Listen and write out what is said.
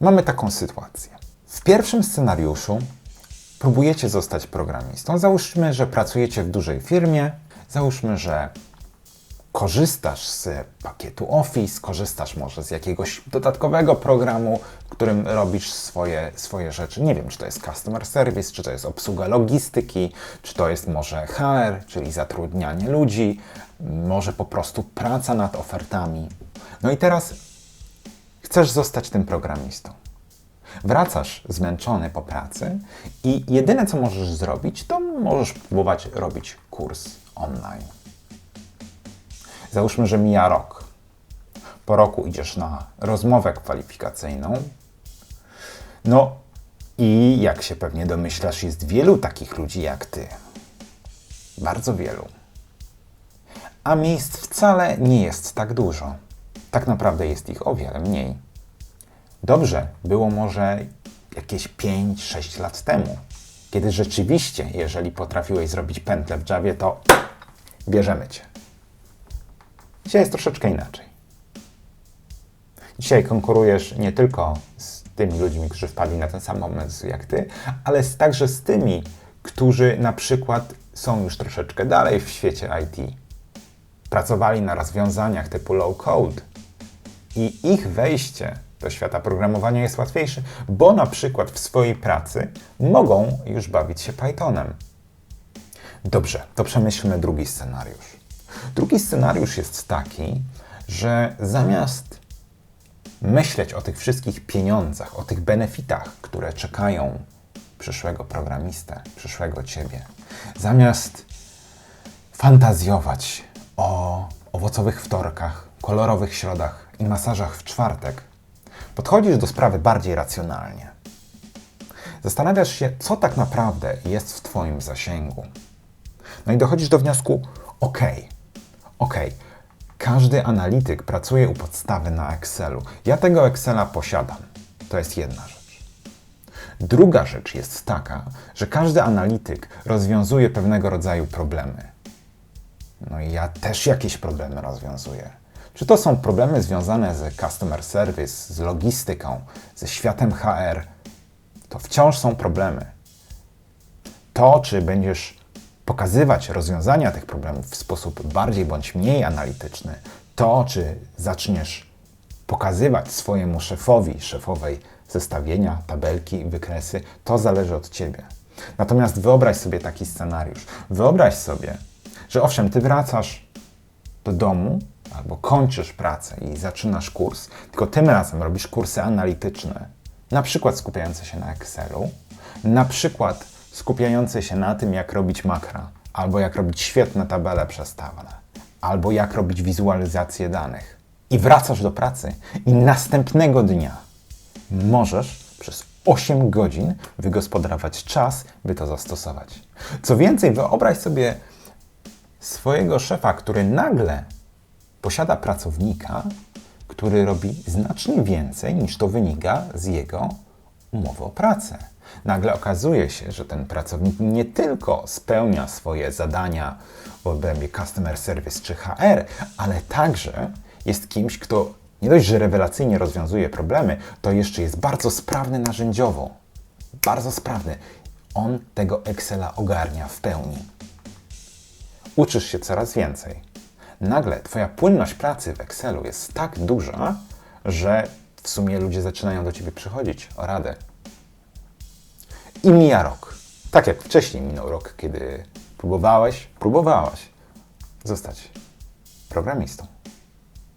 mamy taką sytuację. W pierwszym scenariuszu próbujecie zostać programistą. Załóżmy, że pracujecie w dużej firmie, załóżmy, że korzystasz z pakietu Office, korzystasz może z jakiegoś dodatkowego programu, którym robisz swoje, swoje rzeczy. Nie wiem, czy to jest customer service, czy to jest obsługa logistyki, czy to jest może HR, czyli zatrudnianie ludzi, może po prostu praca nad ofertami. No i teraz chcesz zostać tym programistą. Wracasz zmęczony po pracy i jedyne co możesz zrobić, to możesz próbować robić kurs online. Załóżmy, że mija rok. Po roku idziesz na rozmowę kwalifikacyjną. No i jak się pewnie domyślasz, jest wielu takich ludzi jak ty. Bardzo wielu. A miejsc wcale nie jest tak dużo. Tak naprawdę jest ich o wiele mniej. Dobrze było może jakieś 5-6 lat temu, kiedy rzeczywiście, jeżeli potrafiłeś zrobić pętlę w Javie, to bierzemy cię. Dzisiaj jest troszeczkę inaczej. Dzisiaj konkurujesz nie tylko z tymi ludźmi, którzy wpadli na ten sam pomysł jak ty, ale także z tymi, którzy na przykład są już troszeczkę dalej w świecie IT. Pracowali na rozwiązaniach typu low code i ich wejście do świata programowania jest łatwiejsze, bo na przykład w swojej pracy mogą już bawić się Pythonem. Dobrze, to przemyślmy drugi scenariusz. Drugi scenariusz jest taki, że zamiast myśleć o tych wszystkich pieniądzach, o tych benefitach, które czekają przyszłego programistę, przyszłego ciebie, zamiast fantazjować o owocowych wtorkach, kolorowych środach i masażach w czwartek, podchodzisz do sprawy bardziej racjonalnie. Zastanawiasz się, co tak naprawdę jest w Twoim zasięgu. No i dochodzisz do wniosku: OK, OK, każdy analityk pracuje u podstawy na Excelu. Ja tego Excela posiadam. To jest jedna rzecz. Druga rzecz jest taka, że każdy analityk rozwiązuje pewnego rodzaju problemy. No i ja też jakieś problemy rozwiązuję. Czy to są problemy związane z customer service, z logistyką, ze światem HR? To wciąż są problemy. To, czy będziesz pokazywać rozwiązania tych problemów w sposób bardziej bądź mniej analityczny, to, czy zaczniesz pokazywać swojemu szefowi, szefowej zestawienia, tabelki, wykresy, to zależy od ciebie. Natomiast wyobraź sobie taki scenariusz. Wyobraź sobie, że owszem, ty wracasz do domu albo kończysz pracę i zaczynasz kurs, tylko tym razem robisz kursy analityczne, na przykład skupiające się na Excelu, na przykład skupiające się na tym, jak robić makra, albo jak robić świetne tabele przestawne, albo jak robić wizualizację danych. I wracasz do pracy i następnego dnia możesz przez 8 godzin wygospodarować czas, by to zastosować. Co więcej, wyobraź sobie swojego szefa, który nagle posiada pracownika, który robi znacznie więcej niż to wynika z jego umowy o pracę. Nagle okazuje się, że ten pracownik nie tylko spełnia swoje zadania w obrębie customer service czy HR, ale także jest kimś, kto nie dość, że rewelacyjnie rozwiązuje problemy, to jeszcze jest bardzo sprawny narzędziowo. Bardzo sprawny. On tego Excela ogarnia w pełni. Uczysz się coraz więcej. Nagle Twoja płynność pracy w Excelu jest tak duża, że w sumie ludzie zaczynają do Ciebie przychodzić o radę. I mija rok. Tak jak wcześniej minął rok, kiedy próbowałeś, próbowałaś zostać programistą.